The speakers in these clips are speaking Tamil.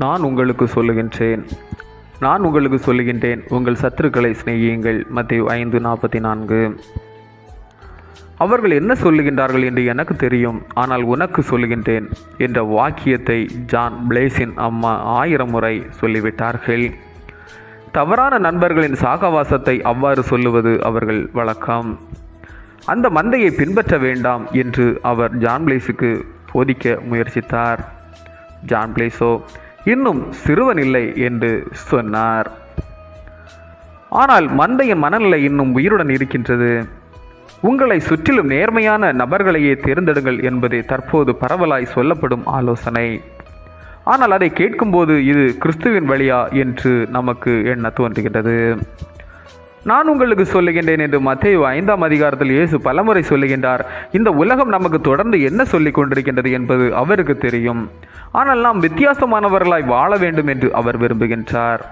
நான் உங்களுக்கு சொல்லுகின்றேன். நான் உங்களுக்கு சொல்லுகின்றேன். உங்கள் சத்துருக்களை சிநேகியுங்கள். மத்திய ஐந்து நாற்பத்தி நான்கு அவர்கள் என்ன சொல்லுகின்றார்கள் என்று எனக்கு தெரியும். ஆனால் உனக்கு சொல்லுகின்றேன் என்ற வாக்கியத்தை ஜான் பிளேஸின் அம்மா ஆயிரம் முறை சொல்லிவிட்டார்கள். தவறான நண்பர்களின் சாகவாசத்தை அவ்வாறு சொல்லுவது அவர்கள் வழக்கம். அந்த மந்தையை பின்பற்ற வேண்டாம் என்று அவர் ஜான் பிளேஸுக்கு போதிக்க முயற்சித்தார். ஜான் பிளேஸோ இன்னும் சிறுவன் இல்லை என்று சொன்னார். ஆனால் மந்தையின் மனநிலை இன்னும் உயிருடன் இருக்கின்றது. உங்களை சுற்றிலும் நேர்மையான நபர்களையே தேர்ந்தெடுங்கள் என்பதே தற்போது பரவலாய் சொல்லப்படும் ஆலோசனை. ஆனால் அதை கேட்கும்போது இது கிறிஸ்துவின் வழியா என்று நமக்கு எண்ண தோன்றுகின்றது. நான் உங்களுக்கு சொல்லுகின்றேன் என்று மத்தேயு ஐந்தாம் அதிகாரத்தில் இயேசு பலமுறை சொல்லுகின்றார். இந்த உலகம் நமக்கு தொடர்ந்து என்ன சொல்லிக் கொண்டிருக்கின்றது என்பது அவருக்கு தெரியும். ஆனால் நாம் வித்தியாசமானவர்களாய் வாழ வேண்டும் என்று அவர் விரும்புகின்றார்.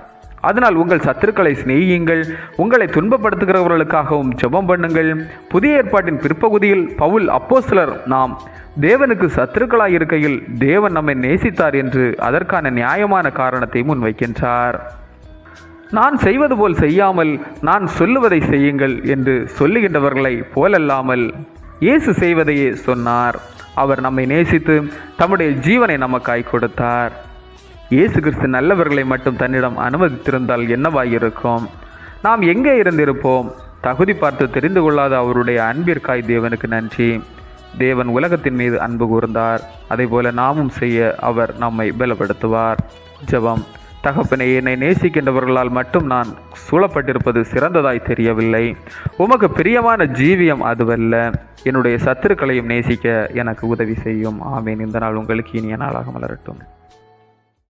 அதனால் உங்கள் சத்துருக்களை சிநேகியுங்கள். உங்களை துன்பப்படுத்துகிறவர்களுக்காகவும் ஜெபம் பண்ணுங்கள். புதிய ஏற்பாட்டின் பிற்பகுதியில் பவுல் அப்போஸ்தலர் நாம் தேவனுக்கு சத்துருக்களாய் இருக்கையில் தேவன் நம்மை நேசித்தார் என்று அதற்கான நியாயமான காரணத்தை முன்வைக்கின்றார். நான் செய்வது போல் செய்யாமல் நான் சொல்லுவதை செய்யுங்கள் என்று சொல்லுகின்றவர்களை போலல்லாமல் இயேசு செய்வதையே சொன்னார். அவர் நம்மை நேசித்து தம்முடைய ஜீவனை நமக்காய் கொடுத்தார். இயேசு கிறிஸ்து நல்லவர்களை மட்டும் தன்னிடம் அனுமதித்திருந்தால் என்னவாயிருக்கும்? நாம் எங்கே இருந்திருப்போம்? தகுதி பார்த்து தெரிந்து கொள்ளாத அவருடைய அன்பிற்காய் தேவனுக்கு நன்றி. தேவன் உலகத்தின் மீது அன்பு கூர்ந்தார். அதேபோல நாமும் செய்ய அவர் நம்மை பலப்படுத்துவார். ஜெபம். தகப்பனை என்னை நேசிக்கின்றவர்களால் மட்டும் நான் சூழப்பட்டிருப்பது சிறந்ததாய் தெரியவில்லை. உமக்கு பிரியமான ஜீவியம் அதுவல்ல. என்னுடைய சத்துருக்களையும் நேசிக்க எனக்கு உதவி செய்யும். ஆமேன். இந்த நாள் உங்களுக்கு இனிய நாளாக மலரட்டும்.